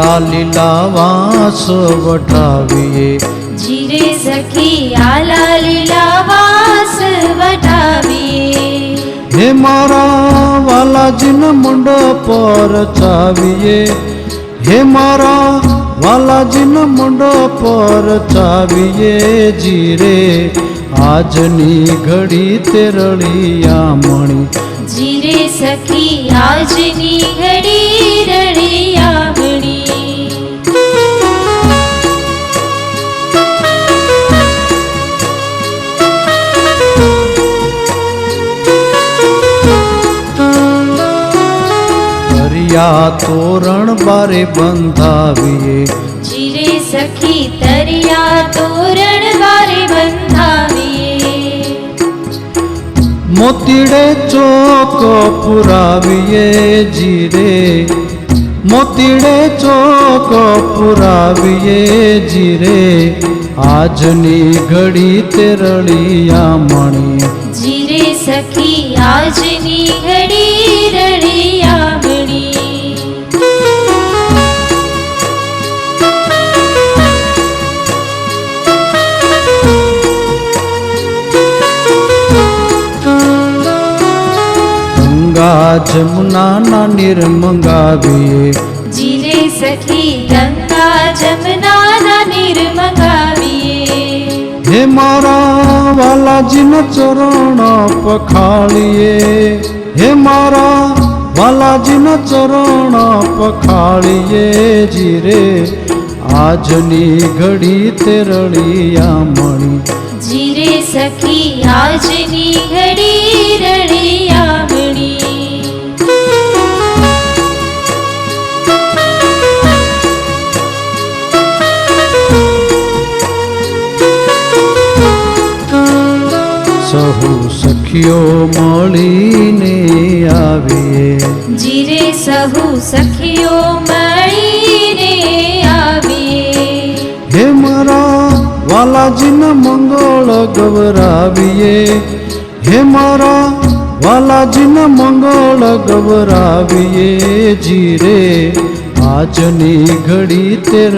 લાલા લીલા વાસ વટાવીએ જીરે સખી આલા લીલા વાસ વટાવીએ હે મારા વાલાજીના મંડપ પર ચાવીએ હે મારા વાલાજીના મંડપ પર ચાવીએ જીરે આજની ઘડી તે રળિયામણી જીરે સખી આજની ઘડી રળિયામણી દરિયા તોરણ બારે બંધાવીએ. જીરે સખી તરિયા તોરણ બારે બંધાવીએ. મોતીડે ચોક પુરાવીએ જીરે. મોતીડે ચોક પુરાવીએ જીરે. આજની ઘડી તે રળિયામણી જીરે સખી આજની ઘડી રળિયામણી ગંગા જમુનાના નિર્મંગાવીએ જીરે સખી ગંગા જમનાના નીર મંગાવીએ. હે મારા વાલાજીના ચરણ પખાળીએ. હે મારા વાલાજીના ચરણ પખાળીએ. જીરે આજની ઘડી તે રળિયામણી જીરે સખી આજની ઘડી સહુ સખીઓ મળીને આવીએ. જીરે સહુ સખીઓ મળીને આવીએ. હે મારા વાલાજીના મંગળ ગવરાવીએ હે મારા વાલાજીના મંગળ ગવરાવીએ જીરે આજની ઘડી તે